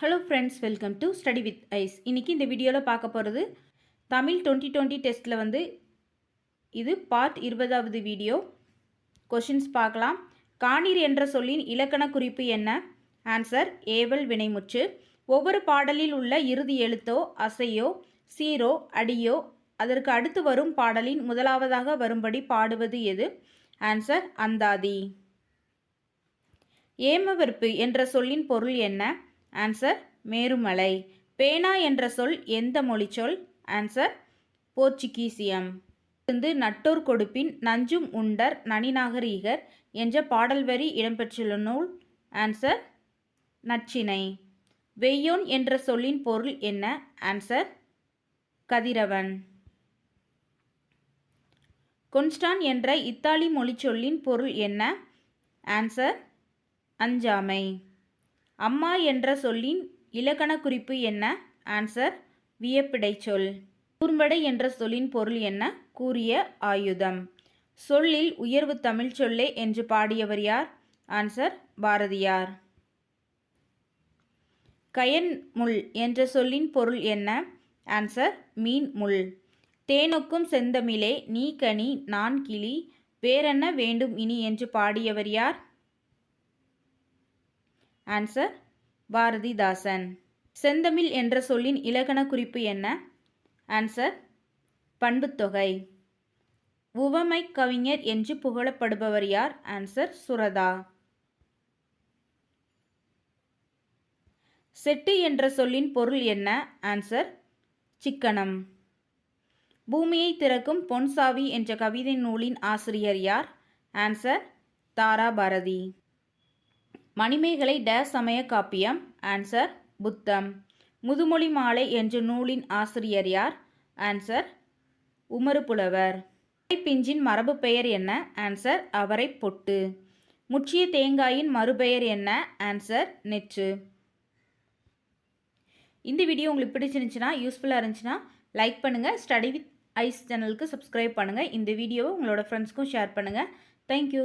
Hello friends welcome to study with Ice இன்றைக்கி இந்த வீடியோவில் பார்க்க போகிறது தமிழ் டுவெண்ட்டி டுவெண்ட்டி டெஸ்ட்டில் வந்து இது பார்ட் இருபதாவது வீடியோ கொஷின்ஸ் பார்க்கலாம். காணீர் என்ற சொல்லின் இலக்கண குறிப்பு என்ன? ஆன்சர் ஏவல் வினைமுற்று. ஒவ்வொரு பாடலில் உள்ள இறுதி எழுத்தோ அசையோ சீரோ அடியோ அதற்கு அடுத்து வரும் பாடலின் முதலாவதாக வரும்படி பாடுவது எது? ஆன்சர் அந்தாதி. ஏமவர்ப்பு என்ற சொல்லின் பொருள் என்ன? ஆன்சர் மேருமலை. பேனா என்ற சொல் எந்த மொழிச்சொல்? ஆன்சர் போர்ச்சுகீசியம். இருந்து நட்டோர் கொடுப்பின் நஞ்சும் உண்டர் நனிநாகரீகர் என்ற பாடல் வரி இடம்பெற்றுள்ள நூல். ஆன்சர் நச்சினை. வெய்யோன் என்ற சொல்லின் பொருள் என்ன? ஆன்சர் கதிரவன். கொன்ஸ்டான் என்ற இத்தாலி மொழிச்சொல்லின் பொருள் என்ன? ஆன்சர் அஞ்சாமை. அம்மா என்ற சொல்லின் இலக்கண குறிப்பு என்ன? ஆன்சர் வியப்பிடை சொல் கூர்ம்படை என்ற சொல்லின் பொருள் என்ன? கூறிய ஆயுதம். சொல்லில் உயர்வு தமிழ் சொல்லே என்று பாடியவர் யார்? ஆன்சர் பாரதியார். கயன் முள் என்ற சொல்லின் பொருள் என்ன? ஆன்சர் மீன் முள். தேனுக்கும் செந்தமிழே நீ கனி நான் கிளி வேறென்ன வேண்டும் இனி என்று பாடியவர் யார்? ஆன்சர் பாரதிதாசன் செந்தமிழ் என்ற சொல்லின் இலக்கண குறிப்பு என்ன? ஆன்சர் பண்புத்தொகை. உவமை கவிஞர் என்று புகழப்படுபவர் யார்? ஆன்சர் சுரதா. செட்டு என்ற சொல்லின் பொருள் என்ன? ஆன்சர் சிக்கனம். பூமியை திறக்கும் பொன்சாவி என்ற கவிதை நூலின் ஆசிரியர் யார்? ஆன்சர் தாரா பாரதி. மணிமேகலை டேஸ் சமய காப்பியம். ஆன்சர் புத்தம். முதுமொழி மாலை என்ற நூலின் ஆசிரியர் யார்? ஆன்சர் உமறு புலவர் பிஞ்சின் மரபு பெயர் என்ன? ஆன்சர் அவரை பொட்டு. முற்றிய தேங்காயின் மறுபெயர் என்ன? ஆன்சர் நெற்று இந்த வீடியோ உங்களுக்கு பிடிச்சிருந்துச்சுன்னா யூஸ்ஃபுல்லாக இருந்துச்சுன்னா லைக் பண்ணுங்கள் ஸ்டடி வித் ஐஸ் சேனலுக்கு சப்ஸ்கிரைப் பண்ணுங்கள் இந்த வீடியோவை உங்களோட ஃப்ரெண்ட்ஸ்க்கும் ஷேர் பண்ணுங்கள் தேங்க்யூ